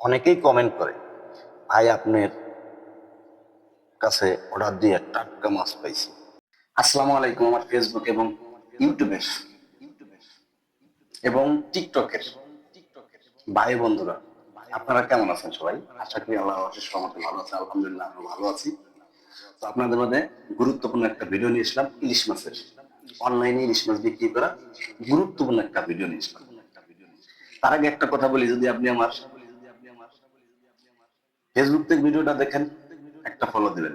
অনেকেই কমেন্ট করে, ভাই, আপনার কাছে অর্ডার দিয়ে টাটকা মাছ পাইছি। আসসালামু আলাইকুম আমার ফেসবুক এবং ইউটিউবের এবং টিকটকের ভাই, বন্ধুরা, আপনারা কেমন আছেন সবাই? আশা করি আল্লাহ রহমতে ভালো আছেন আলহামদুলিল্লাহ আমরা ভালো আছি। তো আপনাদের মধ্যে গুরুত্বপূর্ণ একটা ভিডিও নিয়ে এসলাম ইলিশ মাছের। অনলাইনে ইলিশ মাছ বিক্রি করা গুরুত্বপূর্ণ একটা ভিডিও নিয়ে এসলাম তার আগে একটা কথা বলি, যদি আপনি আমার ফেসবুক থেকে ভিডিওটা দেখেন, একটা ফলো দিবেন।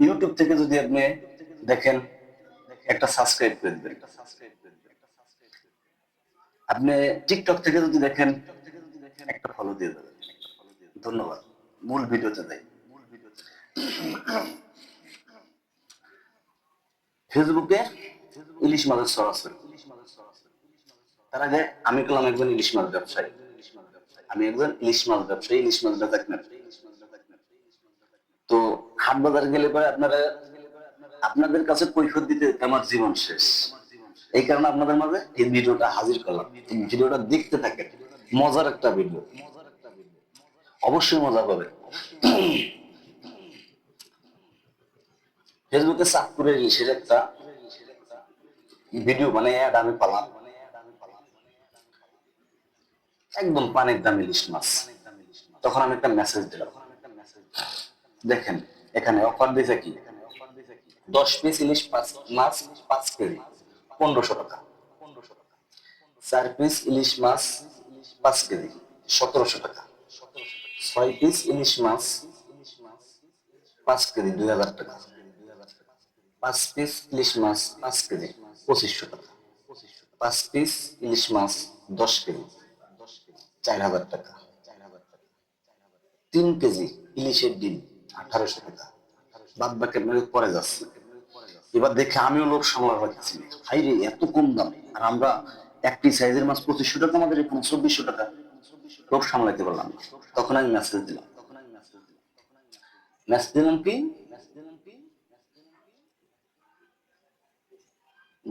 ইউটিউব থেকে যদি আপনি দেখেন, একটা সাবস্ক্রাইব করে দিবেন। আপনি টিকটক থেকে যদি দেখেন, একটা ফলো দিয়ে দেবেন। ধন্যবাদ। মূল ভিডিওতে দেয় ফেসবুকে ইলিশ মাছের সরাসরি। তার আগে আমি করলাম একজন ইলিশ মাছ ব্যবসায়ী। আমি একজন ইলিশ মাছ ব্যবসায়ী, ইলিশ মাছ দেখবেন তো হাট বাজার গেলে পরে আপনারা, আপনাদের কাছে কৈফত দিতে আমার জীবন শেষ। এই কারণে আপনাদের মাঝে এই ভিডিওটা হাজির করলাম। ভিডিওটা দেখতে থাকেন। মজার একটা ভিডিও। অবশ্যই মজা পাবে ফেসবুকে চাঁদপুরের ইলিশের একটা ভিডিও মানে অ্যাড আমি পালাম। একদম পানির দাম ইলিশ মাছ। তখন আমি একটা মেসেজ দিলাম। দেখেন, এখানে অফার দিয়েছে কি? দশ পিস ইলিশ মাছ পাঁচ কেজি, পনেরোশো টাকা। চার পিস ইলিশ মাছ পাঁচ কেজি, সতেরোশো টাকা। ছয় পিস ইলিশ মাছ পাঁচ কেজি, দুই হাজার টাকা। পাঁচ পিস ইলিশ মাছ পাঁচ কেজি, পঁচিশশো টাকা। পাঁচ পিস ইলিশ মাছ দশ কেজি। চার হাজার টাকা। তিন কেজি ইলিশের ডিম, আঠারোশো টাকা। বাদ বাকি আপনাকে পরে যাচ্ছে। এবার দেখে আমিও লোক সামলা পাচ্ছি হাই রে এত কম দাম। আর আমরা একটি সাইজের মাছ পঁচিশশো টাকা, আমাদের এখানে চব্বিশশো টাকা। লোক সামলাইতে পারলাম না। তখন আমি মেসেজ দিলাম। মেসেজ দিলাম কি?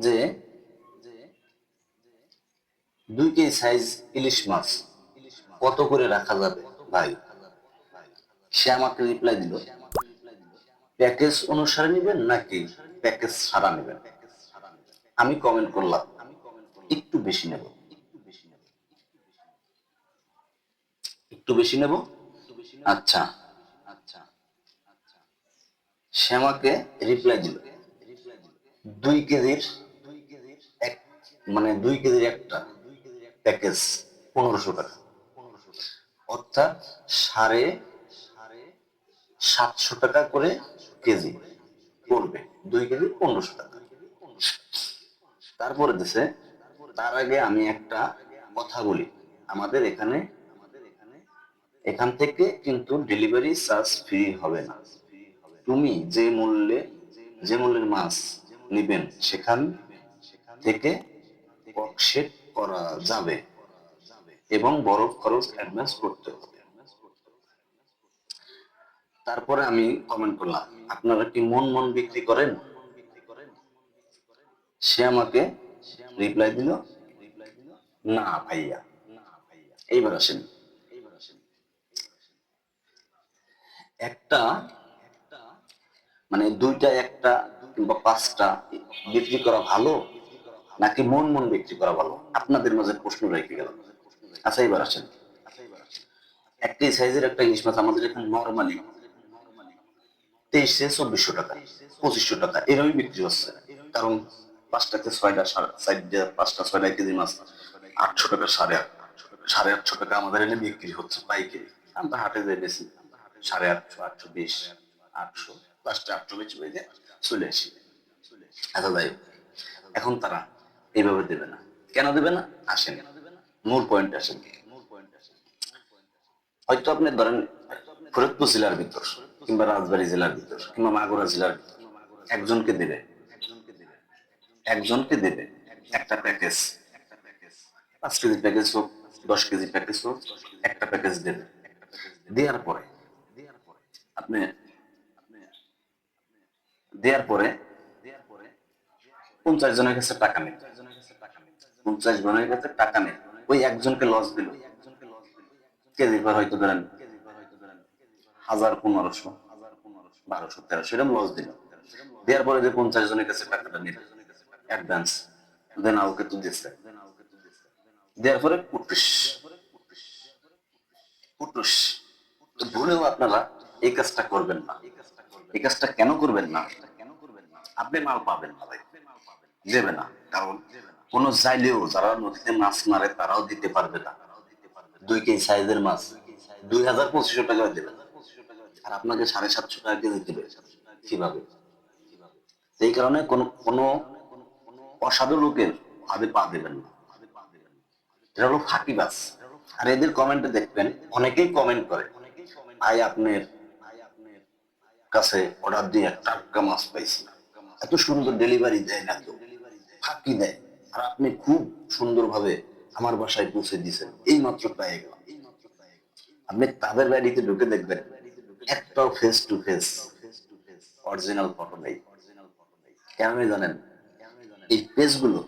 যে, দুই কেজি সাইজ ইলিশ মাছ কত করে রাখা যাবে, ভাই? সে আমাকে রিপ্লাই দিল প্যাকেজ অনুসারে নেবেন নাকি প্যাকেজ ছাড়া নেবেন? আমি কমেন্ট করলাম, একটু বেশি নেব। একটু বেশি নেব? আচ্ছা। আচ্ছা সে আমাকে রিপ্লাই দিল, দুই কেজির মানে দুই কেজির একটা প্যাকেজ পনেরোশো টাকা। অর্থাৎ সাড়ে সাতশো টাকা করে কেজি পড়বে। দুই কেজি পনেরোশো টাকা। তারপরে দেশে, তার আগে আমি একটা কথা বলি। আমাদের এখানে, এখান থেকে কিন্তু ডেলিভারি চার্জ ফ্রি হবে না। তুমি যে মূল্যে, যে মূল্যের মাছ নিবেন, সেখান থেকে করা যাবে। এবং বরফ খরচ অ্যাডভান্স করতে হবে। তারপরে আমি কমেন্ট করলাম, আপনারা কি মন মন বিক্রি করেন? সে আমাকে রিপ্লাই দিল, না ভাইয়া। এইবার আসেন। একটা মানে দুইটা, একটা কিংবা পাঁচটা বিক্রি করা ভালো, নাকি মন মন বিক্রি করা ভালো? আপনাদের মাঝে প্রশ্ন রেখে গেল আচ্ছা এবার আসেন। একটি সাইজের একটা ইলিশ মাছ আমাদের এখানে নর্মালি তেইশে চব্বিশশো টাকা, পঁচিশশো টাকা এরকমই বিক্রি হচ্ছে। কারণ ছয়টা পাঁচটা, ছয়টা কেজি মাছ, আটশো টাকা সাড়ে আট সাড়ে আটশো টাকা আমাদের এনে বিক্রি হচ্ছে আমরা হাটে যাই বেশি, সাড়ে আটশো আটশো বিশ, আটশো, পাঁচটা, আটশো বেশি হয়ে যায় চলে আসি। আচ্ছা যাই এখন তারা এইভাবে দেবে না। কেন দেবে না? আসেন। মূল পয়েন্ট আসেন হয়তো আপনি ধরেন ফরিদপুর জেলার ভিতর কিংবা রাজবাড়ী জেলার ভিতর কিংবা মাগুরা জেলার একজনকে দেবে। একজনকে দেবে। একটা প্যাকেজ পাঁচ কেজি প্যাকেজ হোক, দশ কেজি প্যাকেজ হোক, একটা প্যাকেজ দেবে। দেওয়ার পরে, আপনি, দেওয়ার পরে পঞ্চাশ জনের কাছে টাকা নেই পঞ্চাশ জনের কাছে টাকা নেই ওই একজনকে লস দিল। কেজি পর হয়তো ধরেন হাজার পনেরোশো, বারোশো, তেরোশো, এরকম লস দিল। দেওয়ার পরে যে পঞ্চাশ জনের কাছে টাকাটা নিল। অ্যাডভান্স দেন ওকে তো দেওয়ার পরে পুটুস তো ভুলেও আপনারা এই কাজটা করবেন না। এই কাজটা কেন করবেন না? আপনি মাল পাবেন না দেবে না। কারণ কোন চাইলেও যারা নদীতে মাছ মারে, তারাও দিতে পারবে না। দুই কেজি সাইজের মাছ, দুই হাজার পঁচিশশো টাকা দেবে। আর আপনাকে সাড়ে সাতশো টাকা কেজি দেবে কীভাবে? এই কারণে কোন কোন অসাধু লোকের হাতে পা দেবেন না। এটা হলো ফাঁকিবাজ আর এদের কমেন্টে দেখবেন, অনেকেই কমেন্ট করে, ভাই, আপনার কাছে অর্ডার দিয়ে টাটকা মাছ পাইছি এত সুন্দর ডেলিভারি দেয় না কেউ ফাঁকি দেয় আর আপনি খুব সুন্দরভাবে আমার বাসায় পৌঁছে দিয়েছেন। এই মাত্র পেয়ে গেলাম। আপনি তাদের বাড়িতে ঢুকে দেখবেন, একটাও face to face original photo নেই। কেন জানেন? এই পেজগুলো,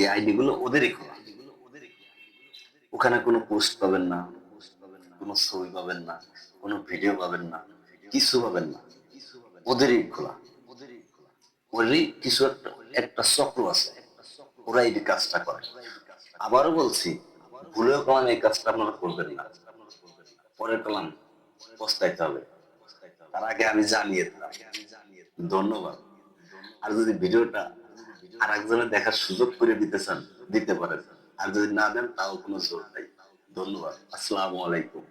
এই আইডি গুলো ওদেরই খোলা। ওখানে কোনো পোস্ট পাবেন না, কোনো ছবি পাবেন না, কোনো ভিডিও পাবেন না, কিছু পাবেন না। ওদেরই খোলা। ওদেরই কিছু একটা একটা চক্র আছে। ওরা এই কাজটা করে। আবারও বলছি, ভুলেও কলাম এই কাজটা আপনারা করবেন না। পরের কলাম পস্তাইতে হবে। তার আগে আমি জানিয়ে ধন্যবাদ। আর যদি ভিডিওটা আর একজনের দেখার সুযোগ করে দিতে চান, দিতে পারেন। আর যদি না দেন, তাও কোনো জোর নাই। ধন্যবাদ। আসসালামু আলাইকুম।